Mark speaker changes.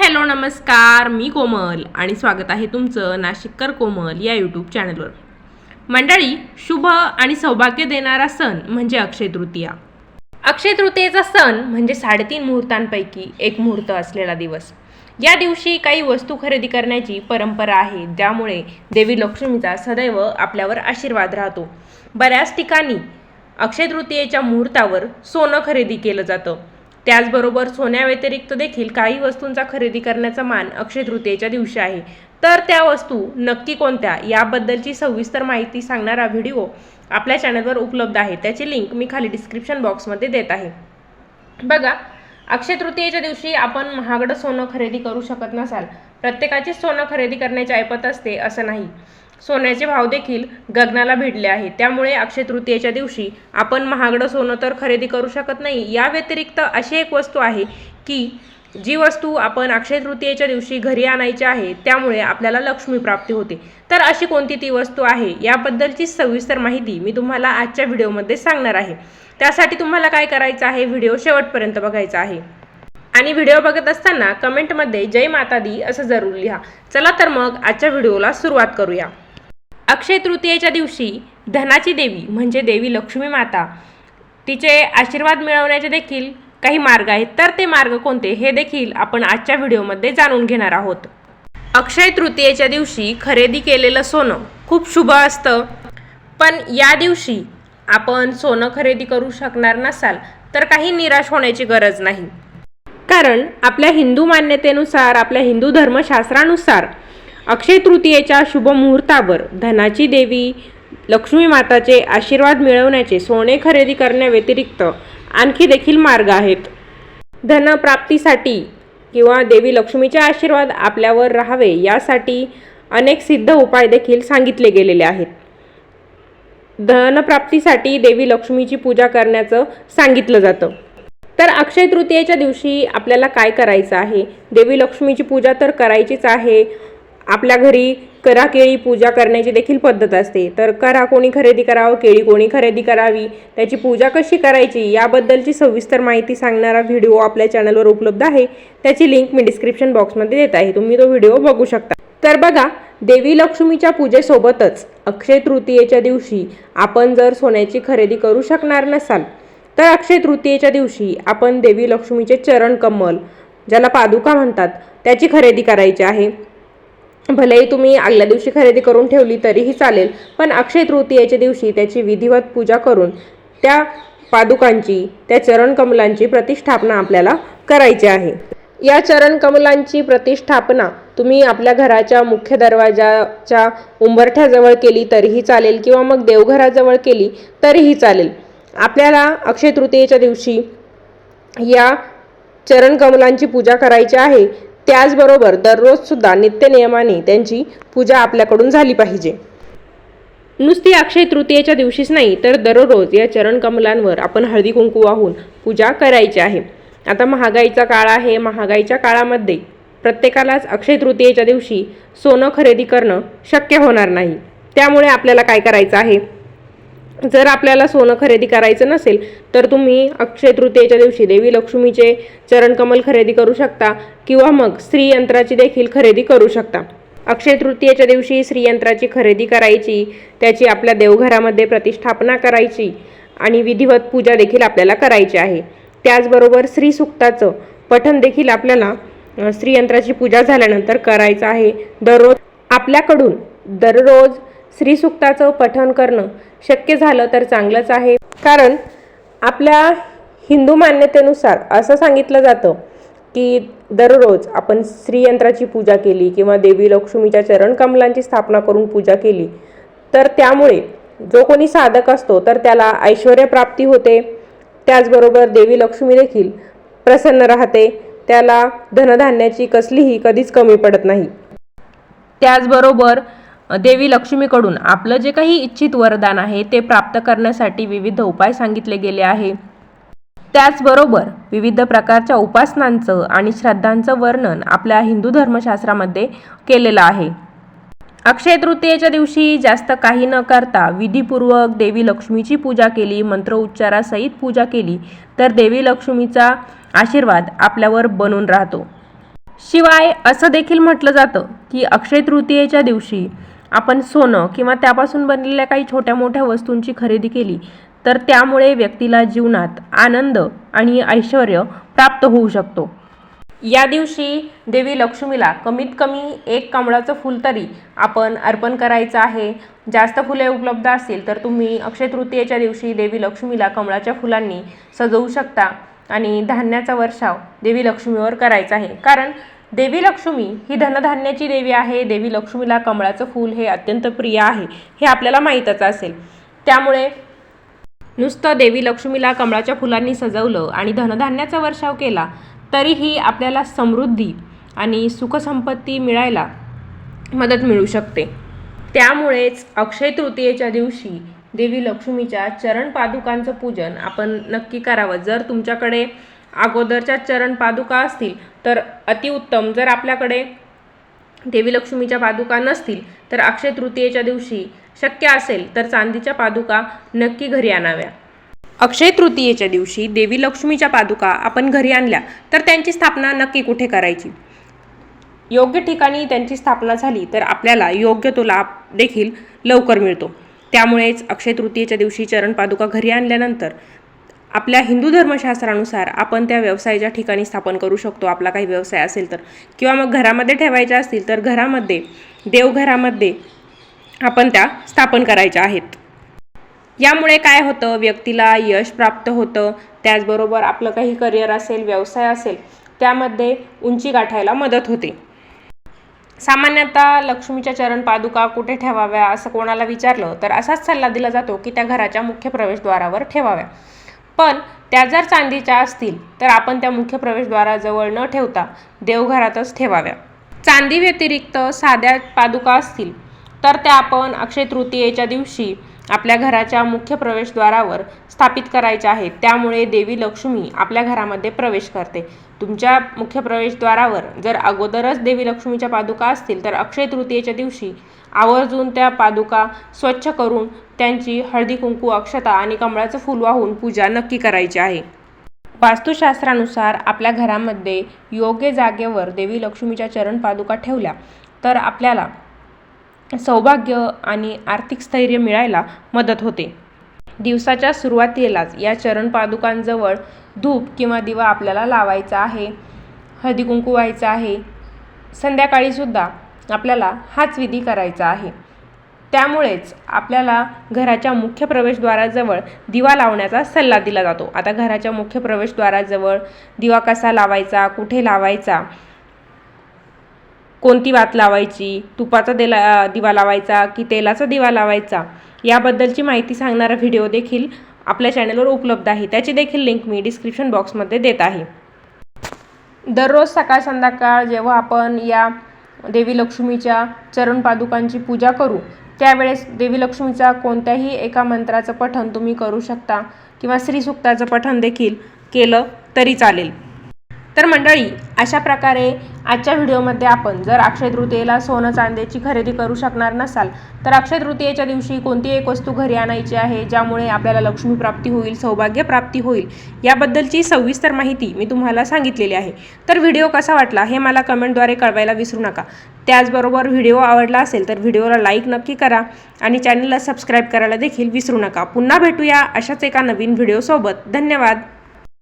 Speaker 1: Hello नमस्कार. मी कोमल आणि स्वागत आहे तुमचं नाशिककर कोमल या यूट्यूब चॅनलवर मंडळी शुभ आणि सौभाग्य देणारा सण म्हणजे अक्षय तृतीया. अक्षय तृतीयेचा सण म्हणजे साडेतीन मुहूर्तांपैकी एक मुहूर्त असलेला दिवस. या दिवशी काही वस्तू खरेदी करण्याची परंपरा आहे ज्यामुळे देवी लक्ष्मीचा सदैव आपल्यावर आशीर्वाद राहतो. बऱ्याच ठिकाणी अक्षय तृतीयेच्या मुहूर्तावर सोनं खरेदी केलं जातं. त्याचबरोबर सोन्याव्यतिरिक्त देखील काही वस्तूंचा खरेदी करण्याचा मान अक्षय तृतीयेच्या दिवशी आहे. तर त्या वस्तू नक्की कोणत्या? याबद्दलची सविस्तर माहिती सांगणारा व्हिडिओ आपल्या चॅनलवर उपलब्ध आहे. त्याची लिंक मी खाली डिस्क्रिप्शन बॉक्समध्ये देत आहे. बघा अक्षय तृतीयेच्या दिवशी आपण महागडं सोनं खरेदी करू शकत नसाल. प्रत्येकाचीच सोनं खरेदी करण्याची ऐपत असते असं नाही. सोन्याचे भाव देखील गगनाला भिडले आहे त्यामुळे अक्षय तृतीयेच्या दिवशी आपण महागडं सोनं तर खरेदी करू शकत नाही. या व्यतिरिक्त अशी एक वस्तू आहे की जी वस्तू आपण अक्षय तृतीयेच्या दिवशी घरी आणायची आहे त्यामुळे आपल्याला लक्ष्मी प्राप्ती होते. तर अशी कोणती ती वस्तू आहे याबद्दलची सविस्तर माहिती मी तुम्हाला आजच्या व्हिडिओमध्ये सांगणार आहे. त्यासाठी तुम्हाला काय करायचं आहे व्हिडिओ शेवटपर्यंत बघायचा आहे. आणि व्हिडिओ बघत असताना कमेंटमध्ये जय माता दी असं जरूर लिहा. चला तर मग आजच्या व्हिडिओला सुरुवात करूया. अक्षय तृतीयेच्या दिवशी धनाची देवी म्हणजे देवी लक्ष्मी माता तिचे आशीर्वाद मिळवण्याचे देखील काही मार्ग आहेत. तर ते मार्ग कोणते हे देखील आपण आजच्या व्हिडिओमध्ये जाणून घेणार आहोत. अक्षय तृतीयेच्या दिवशी खरेदी केलेलं सोनं खूप शुभ असतं. पण या दिवशी आपण सोनं खरेदी करू शकणार नसाल तर काही निराश होण्याची गरज नाही. कारण आपल्या हिंदू मान्यतेनुसार आपल्या हिंदू धर्मशास्त्रानुसार अक्षय तृतीयेच्या शुभमुहूर्तावर धनाची देवी लक्ष्मी माताचे आशीर्वाद मिळवण्याचे सोने खरेदी करण्याव्यतिरिक्त आणखी देखील मार्ग आहेत. धनप्राप्तीसाठी किंवा देवी लक्ष्मीचे आशीर्वाद आपल्यावर राहावे यासाठी अनेक सिद्ध उपाय देखील सांगितले गेलेले आहेत. धनप्राप्तीसाठी देवी लक्ष्मीची पूजा करण्याचं सांगितलं जातं. तर अक्षय तृतीयेच्या दिवशी आपल्याला काय करायचं आहे? देवी लक्ष्मीची पूजा तर करायचीच आहे. आपल्या घरी करा केळी पूजा करण्याची देखील पद्धत असते. तर करा कोणी खरेदी करावं केळी कोणी खरेदी करावी त्याची पूजा कशी करायची याबद्दलची सविस्तर माहिती सांगणारा व्हिडिओ आपल्या चॅनलवर उपलब्ध आहे. त्याची लिंक मी डिस्क्रिप्शन बॉक्समध्ये देत आहे. तुम्ही तो व्हिडिओ बघू शकता. तर बघा देवी लक्ष्मीच्या पूजेसोबतच अक्षय तृतीयेच्या दिवशी आपण जर सोन्याची खरेदी करू शकणार नसाल तर अक्षय तृतीयेच्या दिवशी आपण देवी लक्ष्मीचे चरण कमल ज्याला पादुका म्हणतात त्याची खरेदी करायची आहे. भलेही तुम्ही आगल्या दिवशी खरेदी करून ठेवली तरीही चालेल पण अक्षय तृतीयेच्या दिवशी त्याची विधिवत पूजा करून त्या पादुकांची त्या चरण कमलांची प्रतिष्ठापना आपल्याला करायची आहे. या चरण कमलांची प्रतिष्ठापना तुम्ही आपल्या घराच्या मुख्य दरवाजाच्या उंबरठ्याजवळ केली तरीही चालेल किंवा मग देवघराजवळ केली तरीही चालेल. आपल्याला अक्षय तृतीयेच्या दिवशी या चरण कमलांची पूजा करायची आहे. त्याचबरोबर दररोज सुद्धा नित्यनियमाने त्यांची पूजा आपल्याकडून झाली पाहिजे. नुसती अक्षय तृतीयेच्या दिवशीच नाही तर दररोज या चरण कमलांवर आपण हळदी कुंकू वाहून पूजा करायची आहे. आता महागाईचा काळ आहे महागाईच्या काळामध्ये प्रत्येकालाच अक्षय तृतीयेच्या दिवशी सोनं खरेदी करणं शक्य होणार नाही. त्यामुळे आपल्याला काय करायचं आहे? जर आपल्याला सोनं खरेदी करायचं नसेल तर तुम्ही अक्षय तृतीयेच्या दिवशी देवी लक्ष्मीचे चरणकमल खरेदी करू शकता किंवा मग स्त्रीयंत्राची देखील खरेदी करू शकता. अक्षय तृतीयेच्या दिवशी श्रीयंत्राची खरेदी करायची त्याची आपल्या देवघरामध्ये प्रतिष्ठापना करायची आणि विधिवत पूजा देखील आपल्याला करायची आहे. त्याचबरोबर श्रीसुक्ताचं पठण देखील आपल्याला श्रीयंत्राची पूजा झाल्यानंतर करायचं आहे. दररोज आपल्याकडून दररोज श्रीसुक्ताचं पठण करणं शक्य झालं तर चांगलंच आहे. कारण आपल्या हिंदू मान्यतेनुसार असं सांगितलं जातं की दररोज आपण श्रीयंत्राची पूजा केली किंवा देवी लक्ष्मीच्या चरण कमलांची स्थापना करून पूजा केली तर त्यामुळे जो कोणी साधक असतो तर त्याला ऐश्वर्यप्राप्ती होते. त्याचबरोबर देवी लक्ष्मी देखील प्रसन्न राहते. त्याला धनधान्याची कसलीही कधीच कमी पडत नाही. त्याचबरोबर देवी लक्ष्मीकडून आपलं जे काही इच्छित वरदान आहे ते प्राप्त करण्यासाठी विविध उपाय सांगितले गेले आहे. त्याचबरोबर विविध प्रकारच्या उपासनांचं आणि श्रद्धांचं वर्णन आपल्या हिंदू धर्मशास्त्रामध्ये केलेलं आहे. अक्षय तृतीयेच्या दिवशी जास्त काही न करता विधीपूर्वक देवी लक्ष्मीची पूजा केली मंत्रोच्चारासहित पूजा केली तर देवी लक्ष्मीचा आशीर्वाद आपल्यावर बनून राहतो. शिवाय असं देखील म्हटलं जातं की अक्षय तृतीयेच्या दिवशी आपण सोनं किंवा त्यापासून बनलेल्या काही छोट्या मोठ्या वस्तूंची खरेदी केली तर त्यामुळे व्यक्तीला जीवनात आनंद आणि ऐश्वर प्राप्त होऊ शकतो. या दिवशी देवी लक्ष्मीला कमीत कमी एक कमळाचं फूल तरी आपण अर्पण करायचं आहे. जास्त फुले उपलब्ध असतील तर तुम्ही अक्षय तृतीयेच्या दिवशी देवी लक्ष्मीला कमळाच्या फुलांनी सजवू शकता आणि धान्याचा वर्षाव देवी लक्ष्मीवर करायचा आहे. कारण देवी लक्ष्मी ही धनधान्याची देवी आहे. देवी लक्ष्मीला कमळाचं फूल हे अत्यंत प्रिय आहे. हे आपल्याला माहीतच असेल. त्यामुळे नुसतं देवी लक्ष्मीला कमळाच्या फुलांनी सजवलं आणि धनधान्याचा वर्षाव केला तरीही आपल्याला समृद्धी आणि सुखसंपत्ती मिळायला मदत मिळू शकते. त्यामुळेच अक्षय तृतीयेच्या दिवशी देवी लक्ष्मीच्या चरण पादुकांचं पूजन आपण नक्की करावं. जर तुमच्याकडे अगोदरच्या चरण पादुका असतील तर अतिउत्तम. जर आपल्याकडे देवी लक्ष्मीच्या पादुका नसतील तर अक्षय तृतीयेच्या दिवशी शक्य असेल तर चांदीच्या पादुका नक्की घरी आणाव्या. अक्षय तृतीयेच्या दिवशी देवी लक्ष्मीच्या पादुका आपण घरी आणल्या तर त्यांची स्थापना नक्की कुठे करायची? योग्य ठिकाणी त्यांची स्थापना झाली तर आपल्याला योग्य तो लाभ देखील लवकर मिळतो. त्यामुळेच अक्षय तृतीयेच्या दिवशी चरण पादुका घरी आणल्यानंतर आपल्या हिंदू धर्मशास्त्रानुसार आपण त्या व्यवसायाच्या ठिकाणी स्थापन करू शकतो. आपला काही व्यवसाय असेल तर. किंवा मग घरामध्ये ठेवायच्या असतील तर घरामध्ये देवघरामध्ये आपण त्या स्थापन करायच्या आहेत. यामुळे काय होतं? व्यक्तीला यश प्राप्त होतं. त्याचबरोबर आपलं काही करिअर असेल व्यवसाय असेल त्यामध्ये उंची गाठायला मदत होते. सामान्यतः लक्ष्मीच्या चरण पादुका कुठे ठेवाव्या असं कोणाला विचारलं तर असाच सल्ला दिला जातो की त्या घराच्या मुख्य प्रवेशद्वारावर ठेवाव्या. पण त्या जर चांदीच्या असतील तर आपण त्या मुख्य प्रवेशद्वाराजवळ न ठेवता देवघरातच ठेवाव्या. चांदी व्यतिरिक्त साध्या पादुका असतील तर त्या आपण अक्षय तृतीयेच्या दिवशी आपल्या घराच्या मुख्य प्रवेशद्वारावर स्थापित करायच्या आहेत त्यामुळे देवी लक्ष्मी आपल्या घरामध्ये प्रवेश करते. तुमच्या मुख्य प्रवेशद्वारावर जर अगोदरच देवी लक्ष्मीच्या पादुका असतील तर अक्षय तृतीयेच्या दिवशी आवर्जून त्या पादुका स्वच्छ करून त्यांची हळदी कुंकू अक्षता आणि कमळाचं फूल वाहून पूजा नक्की करायची आहे. वास्तुशास्त्रानुसार आपल्या घरामध्ये योग्य जागेवर देवी लक्ष्मीच्या चरण पादुका ठेवल्या तर आपल्याला सौभाग्य आणि आर्थिक स्थैर्य मिळायला मदत होते. दिवसाच्या सुरुवातीलाच या चरण पादुकांजवळ धूप किंवा दिवा आपल्याला लावायचा आहे हळदी कुंकू व्हायचं आहे. संध्याकाळीसुद्धा आपल्याला हाच विधी करायचा आहे. त्यामुळेच आपल्याला घराच्या मुख्य प्रवेशद्वाराजवळ दिवा लावण्याचा सल्ला दिला जातो. आता घराच्या मुख्य प्रवेशद्वाराजवळ दिवा कसा लावायचा कुठे लावायचा कोणती वात लावायची? तुपाचा देला दिवा लावायचा की तेलाचा दिवा लावायचा? याबद्दलची माहिती सांगणारा व्हिडिओ देखील आपल्या चॅनलवर उपलब्ध आहे. त्याची देखील लिंक मी डिस्क्रिप्शन बॉक्समध्ये देत आहे. दररोज सकाळ संध्याकाळ जेव्हा आपण या देवी लक्ष्मीच्या चरण पादुकांची पूजा करू त्यावेळेस देवी लक्ष्मीचा कोणत्याही एका मंत्राचं पठण तुम्ही करू शकता किंवा श्रीसुक्ताचं पठण देखील केलं तरी चालेल. तर मंडळी अशा प्रकारे आजच्या व्हिडिओमध्ये आपण जर अक्षय तृतीयेला सोनं चांदीची खरेदी करू शकणार नसाल तर अक्षय तृतीयेच्या दिवशी कोणती एक वस्तू घरी आणायची आहे ज्यामुळे आपल्याला लक्ष्मी प्राप्ती होईल सौभाग्य प्राप्ती होईल याबद्दलची सविस्तर माहिती मी तुम्हाला सांगितलेली आहे. तर व्हिडिओ कसा वाटला हे मला कमेंटद्वारे कळवायला विसरू नका. त्याचबरोबर व्हिडिओ आवडला असेल तर व्हिडिओला लाईक नक्की करा आणि चॅनलला सबस्क्राईब करायला देखील विसरू नका. पुन्हा भेटूया अशाच एका नवीन व्हिडिओसोबत. धन्यवाद.